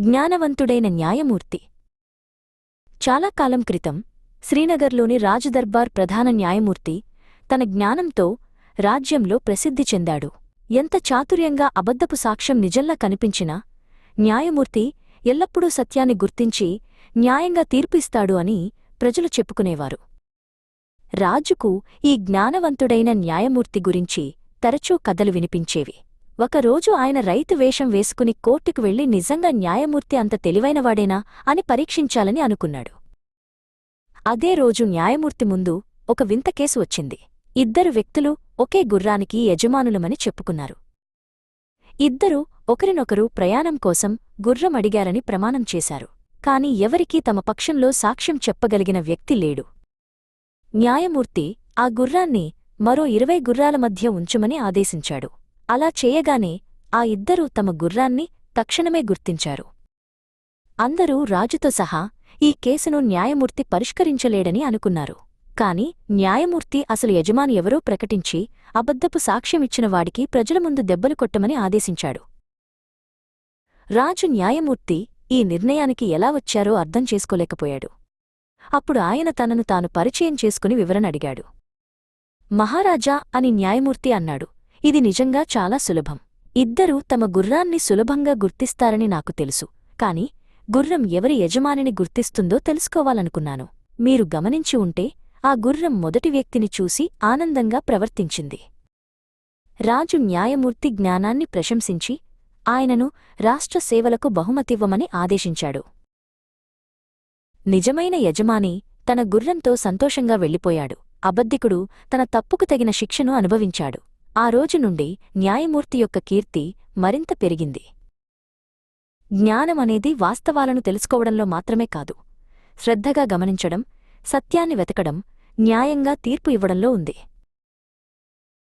జ్ఞానవంతుడైన న్యాయమూర్తి. చాలా కాలం క్రితం శ్రీనగర్లోని రాజదర్బార్ ప్రధాన న్యాయమూర్తి తన జ్ఞానంతో రాజ్యంలో ప్రసిద్ధి చెందాడు. ఎంత చాతుర్యంగా అబద్ధపు సాక్ష్యం నిజంలా కనిపించినా న్యాయమూర్తి ఎల్లప్పుడూ సత్యాన్ని గుర్తించి న్యాయంగా తీర్పిస్తాడు అని ప్రజలు చెప్పుకునేవారు. రాజుకు ఈ జ్ఞానవంతుడైన న్యాయమూర్తి గురించి తరచూ కథలు వినిపించేవి. ఒకరోజు ఆయన రైతు వేషం వేసుకుని కోర్టుకు వెళ్ళి నిజంగా న్యాయమూర్తి అంత తెలివైనవాడేనా అని పరీక్షించాలని అనుకున్నాడు. అదే రోజు న్యాయమూర్తి ముందు ఒక వింత కేసు వచ్చింది. ఇద్దరు వ్యక్తులు ఒకే గుర్రానికి యజమానులమని చెప్పుకున్నారు. ఇద్దరూ ఒకరినొకరు ప్రయాణం కోసం గుర్రం అడిగారని ప్రమాణం చేశారు. కాని ఎవరికీ తమ పక్షంలో సాక్ష్యం చెప్పగలిగిన వ్యక్తి లేడు. న్యాయమూర్తి ఆ గుర్రాన్ని మరో ఇరవై గుర్రాల మధ్య ఉంచుమని ఆదేశించాడు. అలా చేయగానే ఆ ఇద్దరూ తమ గుర్రాన్ని తక్షణమే గుర్తించారు. అందరూ రాజుతో సహా ఈ కేసును న్యాయమూర్తి పరిష్కరించలేడని అనుకున్నారు. కాని న్యాయమూర్తి అసలు యజమాని ఎవరో ప్రకటించి అబద్ధపు సాక్ష్యమిచ్చినవాడికి ప్రజల ముందు దెబ్బలు కొట్టమని ఆదేశించాడు. రాజు న్యాయమూర్తి ఈ నిర్ణయానికి ఎలా వచ్చారో అర్థం చేసుకోలేకపోయాడు. అప్పుడు ఆయన తనను తాను పరిచయం చేసుకుని వివరణ అడిగాడు. మహారాజా అని న్యాయమూర్తి అన్నాడు. ఇది నిజంగా చాలా సులభం. ఇద్దరూ తమ గుర్రాన్ని సులభంగా గుర్తిస్తారని నాకు తెలుసు. కాని గుర్రం ఎవరి యజమానిని గుర్తిస్తుందో తెలుసుకోవాలనుకున్నాను. మీరు గమనించి ఉంటే ఆ గుర్రం మొదటి వ్యక్తిని చూసి ఆనందంగా ప్రవర్తించింది. రాజు న్యాయమూర్తి జ్ఞానాన్ని ప్రశంసించి ఆయనను రాష్ట్ర సేవలకు బహుమతివ్వమని ఆదేశించాడు. నిజమైన యజమాని తన గుర్రంతో సంతోషంగా వెళ్ళిపోయాడు. అబద్ధికుడు తన తప్పుకు తగిన శిక్షను అనుభవించాడు. ఆ రోజు నుండి న్యాయమూర్తి యొక్క కీర్తి మరింత పెరిగింది. జ్ఞానమనేది వాస్తవాలను తెలుసుకోవడంలో మాత్రమే కాదు. శ్రద్ధగా గమనించడం సత్యాన్ని వెతకడం న్యాయంగా తీర్పు ఇవ్వడంలో ఉంది.